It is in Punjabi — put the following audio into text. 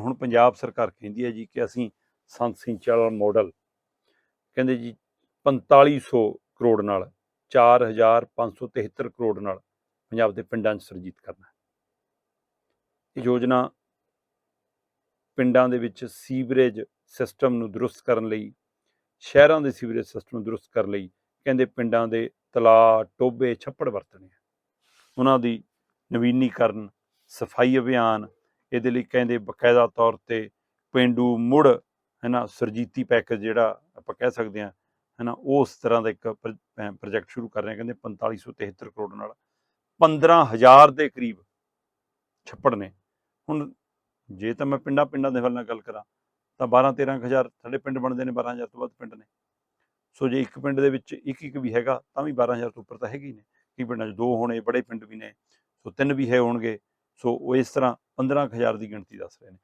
ਹੁਣ ਪੰਜਾਬ ਸਰਕਾਰ ਕਹਿੰਦੀ ਹੈ ਜੀ ਕਿ ਅਸੀਂ ਸੰਤ ਸਿੰਚਾਲ ਮਾਡਲ ਕਹਿੰਦੇ ਜੀ 4500 ਕਰੋੜ ਨਾਲ 4573 ਕਰੋੜ ਨਾਲ ਪੰਜਾਬ ਦੇ ਪਿੰਡਾਂ 'ਚ ਸਰਜੀਤ ਕਰਨਾ ਇਹ ਯੋਜਨਾ ਪਿੰਡਾਂ ਦੇ ਵਿੱਚ ਸੀਵਰੇਜ ਸਿਸਟਮ ਨੂੰ ਦਰੁਸਤ ਕਰਨ ਲਈ, ਸ਼ਹਿਰਾਂ ਦੇ ਸੀਵਰੇਜ ਸਿਸਟਮ ਨੂੰ ਦਰੁਸਤ ਕਰਨ ਲਈ ਕਹਿੰਦੇ ਪਿੰਡਾਂ ਦੇ ਤਲਾਅ ਟੋਬੇ ਛੱਪੜ ਵਰਤਣੇ ਆ। ਉਹਨਾਂ ਦੀ ਨਵੀਨੀਕਰਨ, ਸਫ਼ਾਈ ਅਭਿਆਨ ਇਹਦੇ ਲਈ ਕਹਿੰਦੇ ਬਕਾਇਦਾ ਤੌਰ ਤੇ ਪਿੰਡੂ ਮੁੜ ਹੈ ਨਾ ਸਰਜੀਤੀ ਪੈਕੇਜ ਜਿਹੜਾ ਆਪਾਂ ਕਹਿ ਸਕਦੇ ਹਾਂ ਹੈ ਨਾ ਉਸ ਤਰ੍ਹਾਂ ਦਾ ਇੱਕ ਪ੍ਰੋਜੈਕਟ ਸ਼ੁਰੂ ਕਰ ਰਹੇ ਆ ਕਹਿੰਦੇ 4573 ਕਰੋੜ ਨਾਲ। 15000 ਦੇ ਕਰੀਬ ਛੱਪੜ ਨੇ। ਹੁਣ ਜੇ ਤਾਂ ਮੈਂ ਪਿੰਡਾਂ ਪਿੰਡਾਂ ਦੇ ਹੱਲ ਨਾਲ ਗੱਲ ਕਰਾਂ, ਤਾਂ 12 13000 ਸਾਡੇ ਪਿੰਡ ਬਣਦੇ ਨੇ 12000 ਤੋਂ ਵੱਧ ਪਿੰਡ ਨੇ। ਸੋ ਜੇ ਇੱਕ ਪਿੰਡ ਦੇ ਵਿੱਚ ਇੱਕ ਇੱਕ ਵੀ ਹੈਗਾ, ਤਾਂ ਵੀ 12000 ਤੋਂ ਉੱਪਰ ਤਾਂ ਹੈਗੇ ਹੀ ਨੇ। ਕਈ ਪਿੰਡਾਂ 'ਚ ਦੋ ਹੋਣੇ, ਬੜੇ ਪਿੰਡ ਵੀ ਨੇ, ਸੋ ਤਿੰਨ ਵੀ ਹੈ ਹੋਣਗੇ। ਸੋ ਉਹ ਇਸ ਤਰ੍ਹਾਂ 15000 ਦੀ ਗਿਣਤੀ ਦੱਸ ਰਹੇ ਨੇ।